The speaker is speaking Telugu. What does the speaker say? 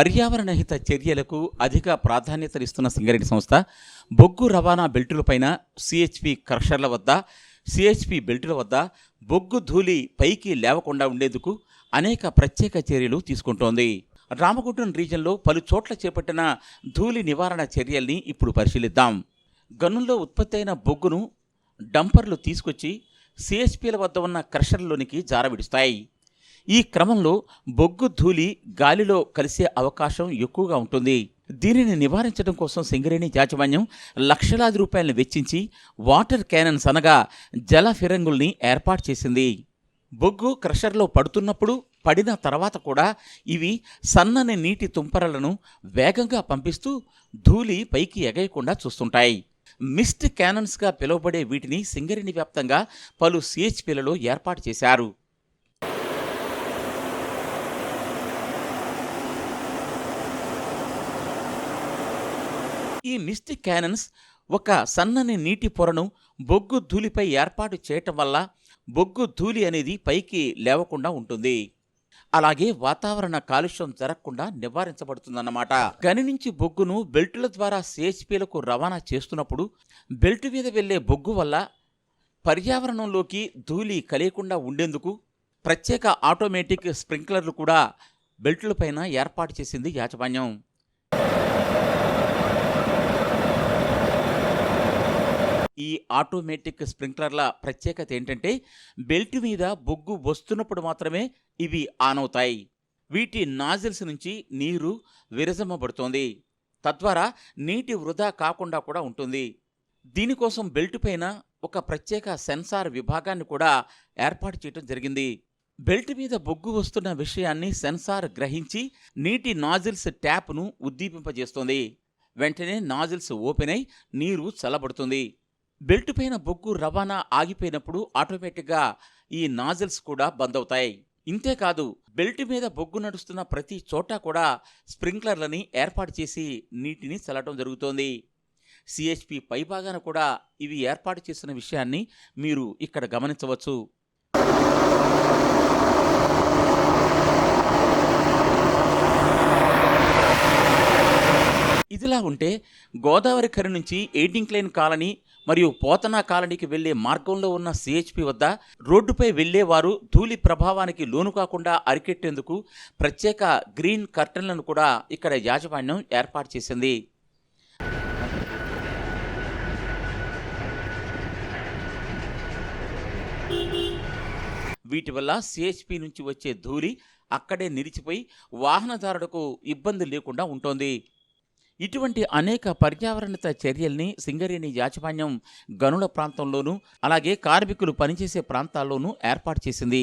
పర్యావరణ హిత చర్యలకు అధిక ప్రాధాన్యతనిస్తున్న సింగరేణి సంస్థ బొగ్గు రవాణా బెల్టులపైన సిహెచ్పి క్రషర్ల వద్ద సిహెచ్పి బెల్టుల వద్ద బొగ్గు ధూళి పైకి లేవకుండా ఉండేందుకు అనేక ప్రత్యేక చర్యలు తీసుకుంటోంది. రామగుండం రీజన్లో పలు చోట్ల చేపట్టిన ధూళి నివారణ చర్యల్ని ఇప్పుడు పరిశీలిద్దాం. గనుల్లో ఉత్పత్తి అయిన బొగ్గును డంపర్లు తీసుకొచ్చి సిహెచ్పిల వద్ద ఉన్న క్రషర్లోనికి జారవిడుస్తాయి. ఈ క్రమంలో బొగ్గు ధూళి గాలిలో కలిసే అవకాశం ఎక్కువగా ఉంటుంది. దీనిని నివారించడం కోసం సింగరేణి యాజమాన్యం లక్షలాది రూపాయలను వెచ్చించి వాటర్ క్యానన్స్ అనగా జల ఫిరంగుల్ని ఏర్పాటు చేసింది. బొగ్గు క్రషర్లో పడుతున్నప్పుడు పడిన తర్వాత కూడా ఇవి సన్నని నీటి తుంపరలను వేగంగా పంపిస్తూ ధూళి పైకి ఎగయకుండా చూస్తుంటాయి. మిస్ట్ క్యానన్స్గా పిలువబడే వీటిని సింగరేణి వ్యాప్తంగా పలు సిహెచ్పీలలో ఏర్పాటు చేశారు. ఈ మిస్టి క్యానన్స్ ఒక సన్నని నీటి పొరను బొగ్గు ధూళిపై ఏర్పాటు చేయటం వల్ల బొగ్గు ధూళి అనేది పైకి లేవకుండా ఉంటుంది. అలాగే వాతావరణ కాలుష్యం జరగకుండా నివారించబడుతుందన్నమాట. గని నుంచి బొగ్గును బెల్టుల ద్వారా సిహెచ్పిలకు రవాణా చేస్తున్నప్పుడు బెల్ట్ మీద వెళ్ళే బొగ్గు వల్ల పర్యావరణంలోకి ధూళి కలియకుండా ఉండేందుకు ప్రత్యేక ఆటోమేటిక్ స్ప్రింక్లర్లు కూడా బెల్టులపైన ఏర్పాటు చేసింది యాజమాన్యం. ఈ ఆటోమేటిక్ స్ప్రింక్లర్ల ప్రత్యేకత ఏంటంటే బెల్ట్ మీద బొగ్గు వస్తున్నప్పుడు మాత్రమే ఇవి ఆన్ అవుతాయి వీటి నాజిల్స్ నుంచి నీరు విరజమ్మబడుతోంది తద్వారా నీటి వృధా కాకుండా కూడా ఉంటుంది. దీనికోసం బెల్ట్ పైన ఒక ప్రత్యేక సెన్సార్ విభాగాన్ని కూడా ఏర్పాటు చేయడం జరిగింది. బెల్ట్ మీద బొగ్గు వస్తున్న విషయాన్ని సెన్సార్ గ్రహించి నీటి నాజిల్స్ ట్యాప్ను ఉద్దీపింపజేస్తుంది. వెంటనే నాజిల్స్ ఓపెన్ అయి నీరు చల్లబడుతుంది. బెల్ట్ పైన బొగ్గు రవాణా ఆగిపోయినప్పుడు ఆటోమేటిక్గా ఈ నాజిల్స్ కూడా బంద్ అవుతాయి. ఇంతేకాదు బెల్ట్ మీద బొగ్గు నడుస్తున్న ప్రతి చోట కూడా స్ప్రింక్లర్లని ఏర్పాటు చేసి నీటిని చల్లటం జరుగుతోంది. సిహెచ్పి పైభాగాన కూడా ఇవి ఏర్పాటు చేసిన విషయాన్ని మీరు ఇక్కడ గమనించవచ్చు. ఇదిలా ఉంటే గోదావరి కరి నుంచి ఎయిటింగ్ లైన్ కాలనీ మరియు పోతనా కాలనీకి వెళ్ళే మార్గంలో ఉన్న సిహెచ్పి వద్ద రోడ్డుపై వెళ్ళేవారు ధూళి ప్రభావానికి లోను కాకుండా అరికెట్టేందుకు ప్రత్యేక గ్రీన్ కర్టన్లను కూడా ఇక్కడ యాజమాన్యం ఏర్పాటు చేసింది. వీటి వల్ల సిహెచ్పి నుంచి వచ్చే ధూళి అక్కడే నిలిచిపోయి వాహనదారులకు ఇబ్బంది లేకుండా ఉంటోంది. ఇటువంటి అనేక పర్యావరణిత చర్యల్ని సింగరేణి యాజమాన్యం గనుల ప్రాంతంలోనూ అలాగే కార్మికులు పనిచేసే ప్రాంతాల్లోనూ ఏర్పాటు చేసింది.